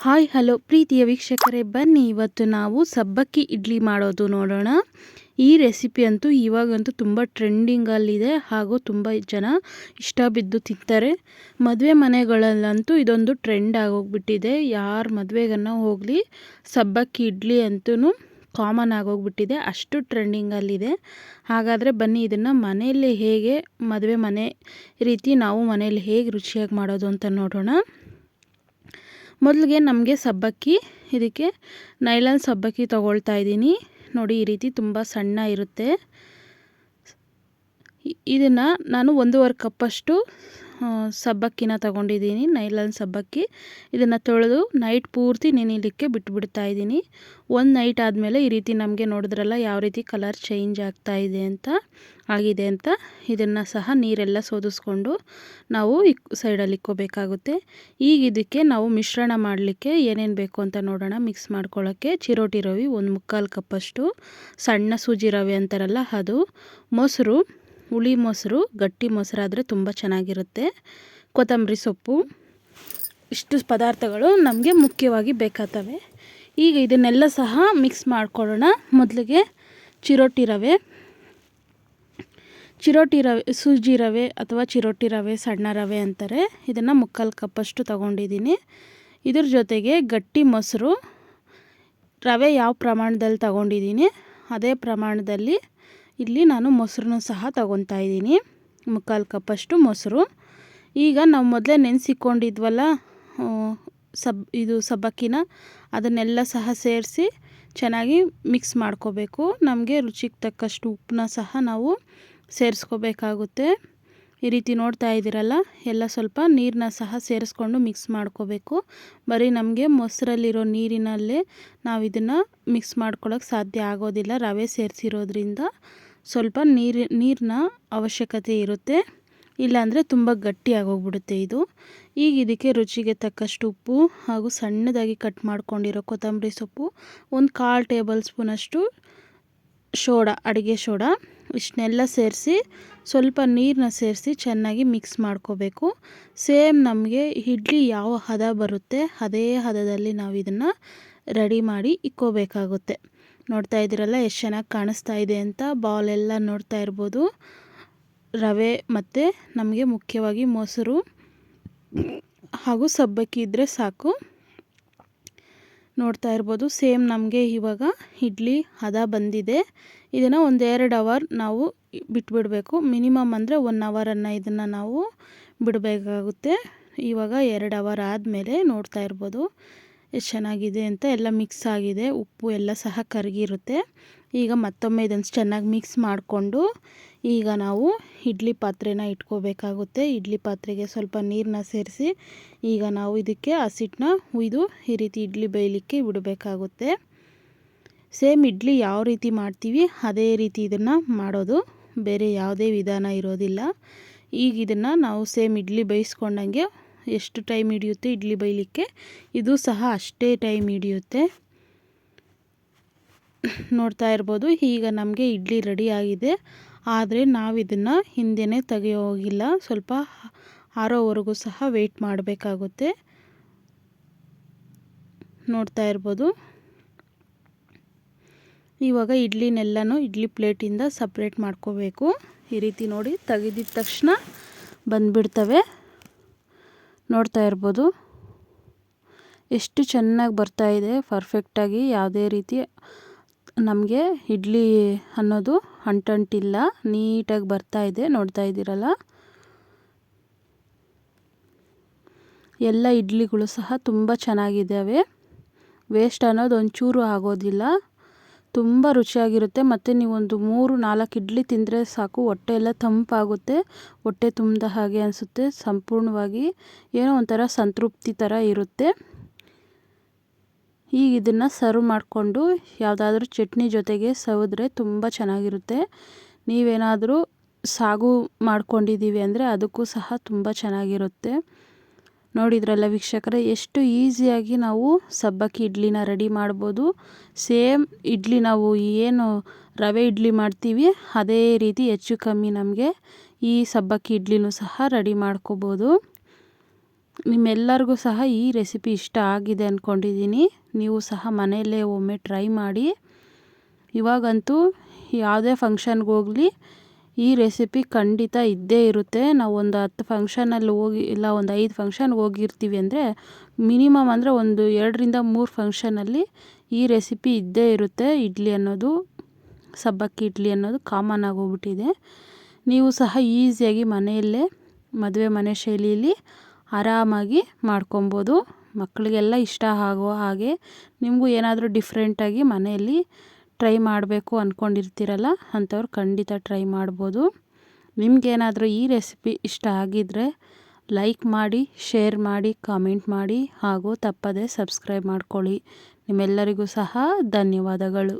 Hi, hello ಪ್ರೀತಿಯ ವೀಕ್ಷಕರೇ, ಬನ್ನಿ ಇವತ್ತು ನಾವು ಸಬ್ಬಕ್ಕಿ ಇಡ್ಲಿ ಮಾಡೋದು ನೋಡೋಣ. ಈ ರೆಸಿಪಿ ಅಂತೂ ಇವಾಗಂತೂ ತುಂಬ ಟ್ರೆಂಡಿಂಗಲ್ಲಿದೆ ಹಾಗೂ ತುಂಬ ಜನ ಇಷ್ಟ ಬಿದ್ದು ತಿಂತಾರೆ. ಮದುವೆ ಮನೆಗಳಲ್ಲಂತೂ ಇದೊಂದು ಟ್ರೆಂಡ್ ಆಗೋಗ್ಬಿಟ್ಟಿದೆ. ಯಾರ ಮದುವೆಗನ್ನ ಹೋಗಲಿ, ಸಬ್ಬಕ್ಕಿ ಇಡ್ಲಿ ಅಂತೂ ಕಾಮನ್ ಆಗೋಗ್ಬಿಟ್ಟಿದೆ. ಅಷ್ಟು ಟ್ರೆಂಡಿಂಗಲ್ಲಿದೆ ಹಾಗಾದರೆ ಬನ್ನಿ ಇದನ್ನು ಮನೆಯಲ್ಲಿ ಹೇಗೆ ಮದುವೆ ಮನೆ ರೀತಿ ನಾವು ಮನೆಯಲ್ಲಿ ಹೇಗೆ ರುಚಿಯಾಗಿ ಮಾಡೋದು ಅಂತ ನೋಡೋಣ. ಮೊದಲಿಗೆ ನಮಗೆ ಸಬ್ಬಕ್ಕಿ, ಇದಕ್ಕೆ ನೈಲಾನ್ ಸಬ್ಬಕ್ಕಿ ತೊಗೊಳ್ತಾ ಇದ್ದೀನಿ. ನೋಡಿ, ಈ ರೀತಿ ತುಂಬ ಸಣ್ಣ ಇರುತ್ತೆ. ಇದನ್ನು ನಾನು ಒಂದೂವರೆ ಕಪ್ಪಷ್ಟು ಸಬ್ಬಕ್ಕಿನ ತಗೊಂಡಿದ್ದೀನಿ, ನೈಲನ್ ಸಬ್ಬಕ್ಕಿ. ಇದನ್ನು ತೊಳೆದು ನೈಟ್ ಪೂರ್ತಿ ನೆನೆಯಲಿಕ್ಕೆ ಬಿಟ್ಬಿಡ್ತಾ ಇದ್ದೀನಿ. ಒಂದು ನೈಟ್ ಆದಮೇಲೆ ಈ ರೀತಿ ನಮಗೆ ನೋಡಿದ್ರಲ್ಲ ಯಾವ ರೀತಿ ಕಲರ್ ಚೇಂಜ್ ಆಗ್ತಾ ಇದೆ ಅಂತ, ಆಗಿದೆ ಅಂತ. ಇದನ್ನು ಸಹ ನೀರೆಲ್ಲ ಸೋದಿಸ್ಕೊಂಡು ನಾವು ಈ ಸೈಡಲ್ಲಿ ಇಕ್ಕೋಬೇಕಾಗುತ್ತೆ. ಈಗ ಇದಕ್ಕೆ ನಾವು ಮಿಶ್ರಣ ಮಾಡಲಿಕ್ಕೆ ಏನೇನು ಬೇಕು ಅಂತ ನೋಡೋಣ. ಮಿಕ್ಸ್ ಮಾಡ್ಕೊಳ್ಳೋಕ್ಕೆ ಚಿರೋಟಿ ರವೆ ಒಂದು ಮುಕ್ಕಾಲು ಕಪ್ಪಷ್ಟು, ಸಣ್ಣ ಸೂಜಿ ರವೆ ಅಂತಾರಲ್ಲ ಅದು, ಮೊಸರು ಹುಳಿ ಮೊಸರು, ಗಟ್ಟಿ ಮೊಸರಾದರೆ ತುಂಬ ಚೆನ್ನಾಗಿರುತ್ತೆ. ಕೊತ್ತಂಬರಿ ಸೊಪ್ಪು. ಇಷ್ಟು ಪದಾರ್ಥಗಳು ನಮಗೆ ಮುಖ್ಯವಾಗಿ ಬೇಕಾಗ್ತವೆ. ಈಗ ಇದನ್ನೆಲ್ಲ ಸಹ ಮಿಕ್ಸ್ ಮಾಡ್ಕೊಳ್ಳೋಣ. ಮೊದಲಿಗೆ ಚಿರೋಟಿ ರವೆ. ಚಿರೋಟಿ ರವೆ, ಸೂಜಿ ರವೆ ಅಥವಾ ಚಿರೋಟಿ ರವೆ, ಸಣ್ಣ ರವೆ ಅಂತಾರೆ. ಇದನ್ನು ಮುಕ್ಕಾಲು ಕಪ್ಪಷ್ಟು ತೊಗೊಂಡಿದ್ದೀನಿ. ಇದ್ರ ಜೊತೆಗೆ ಗಟ್ಟಿ ಮೊಸರು. ರವೆ ಯಾವ ಪ್ರಮಾಣದಲ್ಲಿ ತಗೊಂಡಿದ್ದೀನಿ? ಅದೇ ಪ್ರಮಾಣದಲ್ಲಿ ಇಲ್ಲಿ ನಾನು ಮೊಸರನ್ನು ಸಹ ತಗೊತಾ ಇದ್ದೀನಿ. ಮುಕ್ಕಾಲು ಕಪ್ಪಷ್ಟು ಮೊಸರು. ಈಗ ನಾವು ಮೊದಲೇ ನೆನೆಸಿಕೊಂಡಿದ್ವಲ್ಲ ಸಬ್, ಇದು ಸಬ್ಬಕ್ಕಿನ, ಅದನ್ನೆಲ್ಲ ಸಹ ಸೇರಿಸಿ ಚೆನ್ನಾಗಿ ಮಿಕ್ಸ್ ಮಾಡ್ಕೋಬೇಕು. ನಮಗೆ ರುಚಿಗೆ ತಕ್ಕಷ್ಟು ಉಪ್ಪನ್ನ ಸಹ ನಾವು ಸೇರಿಸ್ಕೋಬೇಕಾಗುತ್ತೆ. ಈ ರೀತಿ ನೋಡ್ತಾ ಇದ್ದೀರಲ್ಲ, ಎಲ್ಲ ಸ್ವಲ್ಪ ನೀರನ್ನ ಸಹ ಸೇರಿಸ್ಕೊಂಡು ಮಿಕ್ಸ್ ಮಾಡ್ಕೋಬೇಕು. ಬರೀ ನಮಗೆ ಮೊಸರಲ್ಲಿರೋ ನೀರಿನಲ್ಲೇ ನಾವು ಇದನ್ನು ಮಿಕ್ಸ್ ಮಾಡ್ಕೊಳ್ಳೋಕೆ ಸಾಧ್ಯ ಆಗೋದಿಲ್ಲ, ರವೆ ಸೇರಿಸಿರೋದ್ರಿಂದ. ಸ್ವಲ್ಪ ನೀರು, ನೀರಿನ ಅವಶ್ಯಕತೆ ಇರುತ್ತೆ. ಇಲ್ಲಾಂದರೆ ತುಂಬ ಗಟ್ಟಿ ಆಗೋಗ್ಬಿಡುತ್ತೆ ಇದು. ಈಗ ಇದಕ್ಕೆ ರುಚಿಗೆ ತಕ್ಕಷ್ಟು ಉಪ್ಪು ಹಾಗೂ ಸಣ್ಣದಾಗಿ ಕಟ್ ಮಾಡ್ಕೊಂಡಿರೋ ಕೊತ್ತಂಬರಿ ಸೊಪ್ಪು, ಒಂದು ಕಾಲು ಟೇಬಲ್ ಸ್ಪೂನಷ್ಟು ಶೋಡ ಅಡುಗೆ ಶೋಡ ಇಷ್ಟನ್ನೆಲ್ಲ ಸೇರಿಸಿ ಸ್ವಲ್ಪ ನೀರನ್ನ ಸೇರಿಸಿ ಚೆನ್ನಾಗಿ ಮಿಕ್ಸ್ ಮಾಡ್ಕೋಬೇಕು. ಸೇಮ್ ನಮಗೆ ಇಡ್ಲಿ ಯಾವ ಹದ ಬರುತ್ತೆ, ಅದೇ ಹದದಲ್ಲಿ ನಾವು ಇದನ್ನು ರೆಡಿ ಮಾಡಿ ಇಕ್ಕೋಬೇಕಾಗುತ್ತೆ. ನೋಡ್ತಾ ಇದ್ದೀರಲ್ಲ, ಎಷ್ಟು ಚೆನ್ನಾಗಿ ಕಾಣಿಸ್ತಾ ಇದೆ ಅಂತ ಬಾಲ್ ಎಲ್ಲ ನೋಡ್ತಾ ಇರ್ಬೋದು. ರವೆ ಮತ್ತು ನಮಗೆ ಮುಖ್ಯವಾಗಿ ಮೊಸರು ಹಾಗೂ ಸಬ್ಬಕ್ಕಿ ಇದ್ದರೆ ಸಾಕು. ನೋಡ್ತಾ ಇರ್ಬೋದು, ಸೇಮ್ ನಮಗೆ ಇವಾಗ ಇಡ್ಲಿ, ಹದ ಬಂದಿದೆ. ಇದನ್ನು ಒಂದು ಎರಡು ಅವರ್ ನಾವು ಬಿಟ್ಬಿಡಬೇಕು. ಮಿನಿಮಮ್ ಅಂದರೆ ಒನ್ ಅವರನ್ನು ಇದನ್ನು ನಾವು ಬಿಡಬೇಕಾಗುತ್ತೆ. ಇವಾಗ ಎರಡು ಅವರ್ ಆದಮೇಲೆ ನೋಡ್ತಾ ಇರ್ಬೋದು. ಎಷ್ಟು ಚೆನ್ನಾಗಿದೆ ಅಂತ ಎಲ್ಲ ಮಿಕ್ಸ್ ಆಗಿದೆ. ಉಪ್ಪು ಎಲ್ಲ ಸಹ ಕರಗಿರುತ್ತೆ. ಈಗ ಮತ್ತೊಮ್ಮೆ ಇದನ್ನು ಚೆನ್ನಾಗಿ ಮಿಕ್ಸ್ ಮಾಡಿಕೊಂಡು ಈಗ ನಾವು ಇಡ್ಲಿ ಪಾತ್ರೆನ ಇಟ್ಕೋಬೇಕಾಗುತ್ತೆ. ಇಡ್ಲಿ ಪಾತ್ರೆಗೆ ಸ್ವಲ್ಪ ನೀರನ್ನ ಸೇರಿಸಿ ಈಗ ನಾವು ಇದಕ್ಕೆ ಹಸಿಟ್ಟನ್ನ ಹುಯ್ದು ಈ ರೀತಿ ಇಡ್ಲಿ ಬೇಯಲಿಕ್ಕೆ ಬಿಡಬೇಕಾಗುತ್ತೆ. ಸೇಮ್ ಇಡ್ಲಿ ಯಾವ ರೀತಿ ಮಾಡ್ತೀವಿ ಅದೇ ರೀತಿ ಇದನ್ನು ಮಾಡೋದು. ಬೇರೆ ಯಾವುದೇ ವಿಧಾನ ಇರೋದಿಲ್ಲ. ಈಗ ಇದನ್ನು ನಾವು ಸೇಮ್ ಇಡ್ಲಿ ಬೇಯಿಸ್ಕೊಂಡಂಗೆ ಎಷ್ಟು ಟೈಮ್ ಹಿಡಿಯುತ್ತೆ ಇಡ್ಲಿ ಬೈಲಿಕ್ಕೆ ಇದು ಸಹ ಅಷ್ಟೇ ಟೈಮ್ ಹಿಡಿಯುತ್ತೆ. ನೋಡ್ತಾ ಇರ್ಬೋದು, ಈಗ ನಮಗೆ ಇಡ್ಲಿ ರೆಡಿ ಆಗಿದೆ. ಆದರೆ ನಾವು ಇದನ್ನು ಹಿಂದೆನೇ ತೆಗೆಯೋ ಹೋಗಿಲ್ಲ. ಸ್ವಲ್ಪ ಆರೋವರೆಗೂ ಸಹ ವೆಯ್ಟ್ ಮಾಡಬೇಕಾಗುತ್ತೆ. ನೋಡ್ತಾ ಇರ್ಬೋದು. ಇವಾಗ ಇಡ್ಲಿನೆಲ್ಲನೂ ಇಡ್ಲಿ ಪ್ಲೇಟಿಂದ ಸಪ್ರೇಟ್ ಮಾಡ್ಕೋಬೇಕು. ಈ ರೀತಿ ನೋಡಿ ತೆಗೆದಿದ ತಕ್ಷಣ ಬಂದುಬಿಡ್ತವೆ. ನೋಡ್ತಾ ಇರ್ಬೋದು. ಎಷ್ಟು ಚೆನ್ನಾಗಿ ಬರ್ತಾ ಇದೆ ಪರ್ಫೆಕ್ಟಾಗಿ ಯಾವುದೇ ರೀತಿ ನಮಗೆ ಇಡ್ಲಿ ಅನ್ನೋದು ಅಂಟಂಟಿಲ್ಲ ನೀಟಾಗಿ ಬರ್ತಾ ಇದೆ, ನೋಡ್ತಾ ಇದ್ದೀರಲ್ಲ? ಎಲ್ಲ ಇಡ್ಲಿಗಳು ಸಹ ತುಂಬ ಚೆನ್ನಾಗಿದ್ದಾವೆ. ವೇಸ್ಟ್ ಅನ್ನೋದು ಒಂಚೂರು ಆಗೋದಿಲ್ಲ. ತುಂಬ ರುಚಿಯಾಗಿರುತ್ತೆ. ಮತ್ತು ನೀವೊಂದು ಮೂರು, ನಾಲ್ಕು ಇಡ್ಲಿ ತಿಂದರೆ ಸಾಕು. ಹೊಟ್ಟೆ ಎಲ್ಲ ತಂಪಾಗುತ್ತೆ. ಹೊಟ್ಟೆ ತುಂಬಿದ ಹಾಗೆ ಅನಿಸುತ್ತೆ. ಸಂಪೂರ್ಣವಾಗಿ ಏನೋ ಒಂಥರ ಸಂತೃಪ್ತಿ ಥರ ಇರುತ್ತೆ. ಈಗ ಇದನ್ನು ಸರ್ವ್ ಮಾಡಿಕೊಂಡು ಯಾವುದಾದ್ರೂ ಚಟ್ನಿ ಜೊತೆಗೆ ಸವಿದ್ರೆ ತುಂಬ ಚೆನ್ನಾಗಿರುತ್ತೆ. ನೀವೇನಾದರೂ ಸಾಗು ಮಾಡ್ಕೊಂಡಿದ್ದೀವಿ ಅಂದರೆ ಅದಕ್ಕೂ ಸಹ ತುಂಬ ಚೆನ್ನಾಗಿರುತ್ತೆ. ನೋಡಿದ್ರಲ್ಲ ವೀಕ್ಷಕರೇ, ಎಷ್ಟು ಈಸಿಯಾಗಿ ನಾವು ಸಬ್ಬಕ್ಕಿ ಇಡ್ಲಿನ ರೆಡಿ ಮಾಡ್ಬೋದು. ಸೇಮ್ ಇಡ್ಲಿ ನಾವು ಏನು ರವೆ ಇಡ್ಲಿ ಮಾಡ್ತೀವಿ, ಅದೇ ರೀತಿ ಹೆಚ್ಚು ಕಮ್ಮಿ ನಮಗೆ ಈ ಸಬ್ಬಕ್ಕಿ ಇಡ್ಲಿನೂ ಸಹ ರೆಡಿ ಮಾಡ್ಕೋಬೋದು. ನಿಮ್ಮೆಲ್ಲರಿಗೂ ಸಹ ಈ ರೆಸಿಪಿ ಇಷ್ಟ ಆಗಿದೆ ಅಂದ್ಕೊಂಡಿದ್ದೀನಿ ನೀವು ಸಹ ಮನೆಯಲ್ಲೇ ಒಮ್ಮೆ ಟ್ರೈ ಮಾಡಿ. ಇವಾಗಂತೂ ಯಾವುದೇ ಫಂಕ್ಷನ್ಗೆ ಹೋಗಲಿ ಈ ರೆಸಿಪಿ ಖಂಡಿತ ಇದ್ದೇ ಇರುತ್ತೆ. ನಾವು ಒಂದು ಹತ್ತು ಫಂಕ್ಷನಲ್ಲಿ ಹೋಗಿ, ಇಲ್ಲ ಒಂದು ಐದು ಫಂಕ್ಷನ್ ಹೋಗಿರ್ತೀವಿ ಅಂದರೆ ಮಿನಿಮಮ್ ಅಂದರೆ ಒಂದು ಎರಡರಿಂದ ಮೂರು ಫಂಕ್ಷನಲ್ಲಿ ಈ ರೆಸಿಪಿ ಇದ್ದೇ ಇರುತ್ತೆ. ಇಡ್ಲಿ ಅನ್ನೋದು, ಸಬ್ಬಕ್ಕಿ ಇಡ್ಲಿ ಅನ್ನೋದು ಕಾಮನ್ ಆಗೋಗ್ಬಿಟ್ಟಿದೆ. ನೀವು ಸಹ ಈಸಿಯಾಗಿ ಮನೆಯಲ್ಲೇ, ಮದುವೆ ಮನೆ ಶೈಲಿಯಲ್ಲಿ ಆರಾಮಾಗಿ ಮಾಡ್ಕೊಬೋದು. ಮಕ್ಕಳಿಗೆಲ್ಲ ಇಷ್ಟ ಆಗೋ ಹಾಗೆ, ನಿಮಗೂ ಏನಾದರೂ ಡಿಫ್ರೆಂಟಾಗಿ ಮನೆಯಲ್ಲಿ ಟ್ರೈ ಮಾಡಬೇಕು ಅಂದ್ಕೊಂಡಿರ್ತೀರಲ್ಲ ಅಂಥವ್ರು ಖಂಡಿತ ಟ್ರೈ ಮಾಡ್ಬೋದು. ನಿಮಗೇನಾದರೂ ಈ ರೆಸಿಪಿ ಇಷ್ಟ ಆಗಿದ್ದರೆ ಲೈಕ್ ಮಾಡಿ, ಶೇರ್ ಮಾಡಿ, ಕಾಮೆಂಟ್ ಮಾಡಿ, ಹಾಗೂ ತಪ್ಪದೇ ಸಬ್ಸ್ಕ್ರೈಬ್ ಮಾಡ್ಕೊಳ್ಳಿ. ನಿಮ್ಮೆಲ್ಲರಿಗೂ ಸಹ ಧನ್ಯವಾದಗಳು.